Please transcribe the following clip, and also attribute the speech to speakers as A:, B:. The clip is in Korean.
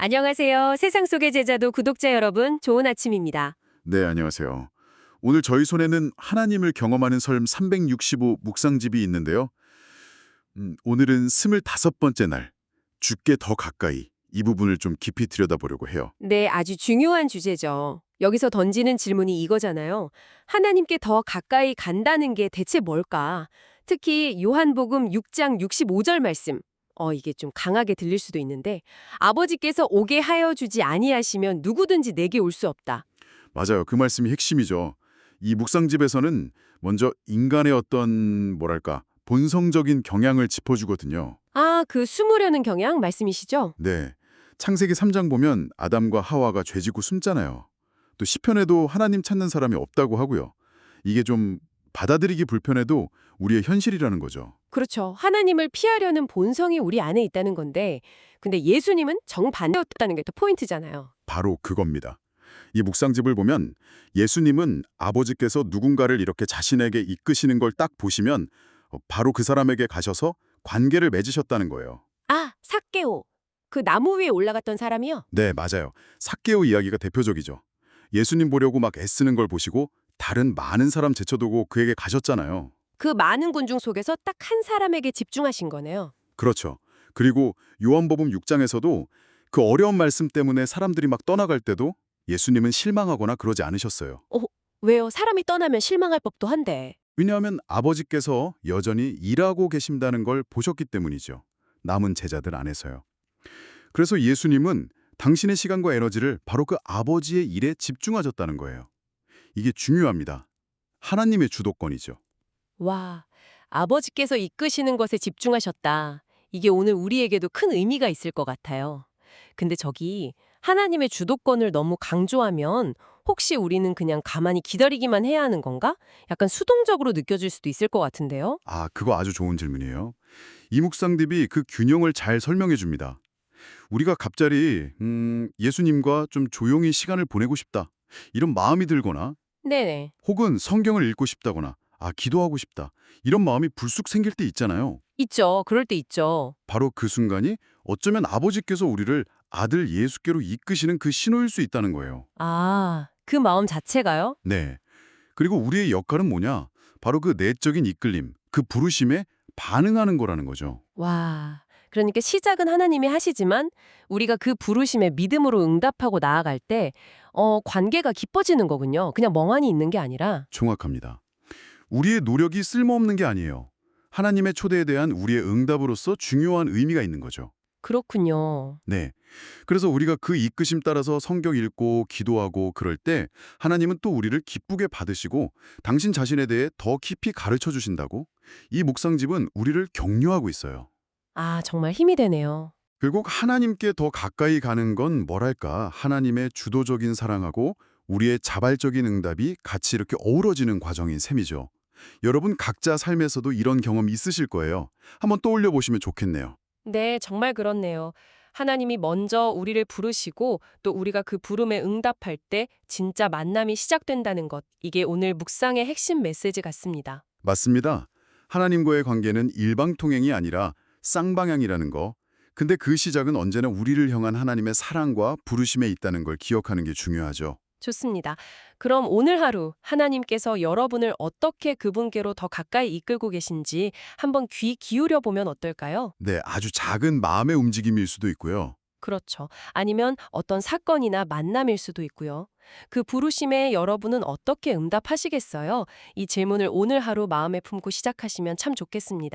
A: 안녕하세요. 세상 속의 제자도 구독자 여러분, 좋은 아침입니다.
B: 네, 안녕하세요. 오늘 저희 손에는 하나님을 경험하는 삶 365 묵상집이 있는데요. 음, 오늘은 25번째 날, 주께 더 가까이 이 부분을 좀 깊이 들여다보려고 해요.
A: 네, 아주 중요한 주제죠. 여기서 던지는 질문이 이거잖아요. 하나님께 더 가까이 간다는 게 대체 뭘까? 특히 요한복음 6장 65절 말씀. 어, 이게 좀 강하게 들릴 수도 있는데 아버지께서 오게 하여 주지 아니하시면 누구든지 내게 올 수 없다.
B: 맞아요. 그 말씀이 핵심이죠. 이 묵상집에서는 먼저 인간의 어떤 뭐랄까 본성적인 경향을 짚어주거든요.
A: 아, 그 숨으려는 경향 말씀이시죠?
B: 네. 창세기 3장 보면 아담과 하와가 죄짓고 숨잖아요. 또 시편에도 하나님 찾는 사람이 없다고 하고요. 이게 좀 받아들이기 불편해도 우리의 현실이라는 거죠.
A: 그렇죠. 하나님을 피하려는 본성이 우리 안에 있다는 건데 근데 예수님은 정반대였다는 게 또 포인트잖아요.
B: 바로 그겁니다. 이 묵상집을 보면 예수님은 아버지께서 누군가를 이렇게 자신에게 이끄시는 걸 딱 보시면 어, 바로 그 사람에게 가셔서 관계를 맺으셨다는 거예요.
A: 아, 삭개오. 그 나무 위에 올라갔던 사람이요?
B: 네, 맞아요. 삭개오 이야기가 대표적이죠. 예수님 보려고 막 애쓰는 걸 보시고 다른 많은 사람 제쳐두고 그에게 가셨잖아요.
A: 그 많은 군중 속에서 딱 한 사람에게 집중하신 거네요.
B: 그렇죠. 그리고 요한복음 6장에서도 그 어려운 말씀 때문에 사람들이 막 떠나갈 때도 예수님은 실망하거나 그러지 않으셨어요.
A: 왜요? 사람이 떠나면 실망할 법도 한데.
B: 왜냐하면 아버지께서 여전히 일하고 계신다는 걸 보셨기 때문이죠. 남은 제자들 안에서요. 그래서 예수님은 당신의 시간과 에너지를 바로 그 아버지의 일에 집중하셨다는 거예요. 이게 중요합니다. 하나님의 주도권이죠.
A: 와, 아버지께서 이끄시는 것에 집중하셨다. 이게 오늘 우리에게도 큰 의미가 있을 것 같아요. 근데 저기 하나님의 주도권을 너무 강조하면 혹시 우리는 그냥 가만히 기다리기만 해야 하는 건가? 약간 수동적으로 느껴질 수도 있을 것 같은데요.
B: 아, 그거 아주 좋은 질문이에요. 이묵상딥이 그 균형을 잘 설명해 줍니다. 우리가 갑자기 음, 예수님과 좀 조용히 시간을 보내고 싶다. 이런 마음이 들거나
A: 네네.
B: 혹은 성경을 읽고 싶다거나 아, 기도하고 싶다. 이런 마음이 불쑥 생길 때 있잖아요.
A: 있죠. 그럴 때 있죠.
B: 바로 그 순간이 어쩌면 아버지께서 우리를 아들 예수께로 이끄시는 그 신호일 수 있다는 거예요.
A: 아, 그 마음 자체가요?
B: 네. 그리고 우리의 역할은 뭐냐? 바로 그 내적인 이끌림, 그 부르심에 반응하는 거라는 거죠.
A: 와. 그러니까 시작은 하나님이 하시지만 우리가 그 부르심에 믿음으로 응답하고 나아갈 때 어, 관계가 깊어지는 거군요. 그냥 멍하니 있는 게 아니라.
B: 정확합니다. 우리의 노력이 쓸모없는 게 아니에요. 하나님의 초대에 대한 우리의 응답으로서 중요한 의미가 있는 거죠.
A: 그렇군요.
B: 네. 그래서 우리가 그 이끄심 따라서 성경 읽고 기도하고 그럴 때 하나님은 또 우리를 기쁘게 받으시고 당신 자신에 대해 더 깊이 가르쳐 주신다고 이 묵상집은 우리를 격려하고 있어요.
A: 아, 정말 힘이 되네요.
B: 결국 하나님께 더 가까이 가는 건 뭐랄까 하나님의 주도적인 사랑하고 우리의 자발적인 응답이 같이 이렇게 어우러지는 과정인 셈이죠. 여러분 각자 삶에서도 이런 경험 있으실 거예요. 한번 떠올려 보시면 좋겠네요.
A: 네, 정말 그렇네요. 하나님이 먼저 우리를 부르시고 또 우리가 그 부름에 응답할 때 진짜 만남이 시작된다는 것. 이게 오늘 묵상의 핵심 메시지 같습니다.
B: 맞습니다. 하나님과의 관계는 일방통행이 아니라 쌍방향이라는 거. 근데 그 시작은 언제나 우리를 향한 하나님의 사랑과 부르심에 있다는 걸 기억하는 게 중요하죠.
A: 좋습니다. 그럼 오늘 하루 하나님께서 여러분을 어떻게 그분께로 더 가까이 이끌고 계신지 한번 귀 기울여 보면 어떨까요?
B: 네, 아주 작은 마음의 움직임일 수도 있고요.
A: 그렇죠. 아니면 어떤 사건이나 만남일 수도 있고요. 그 부르심에 여러분은 어떻게 응답하시겠어요? 이 질문을 오늘 하루 마음에 품고 시작하시면 참 좋겠습니다.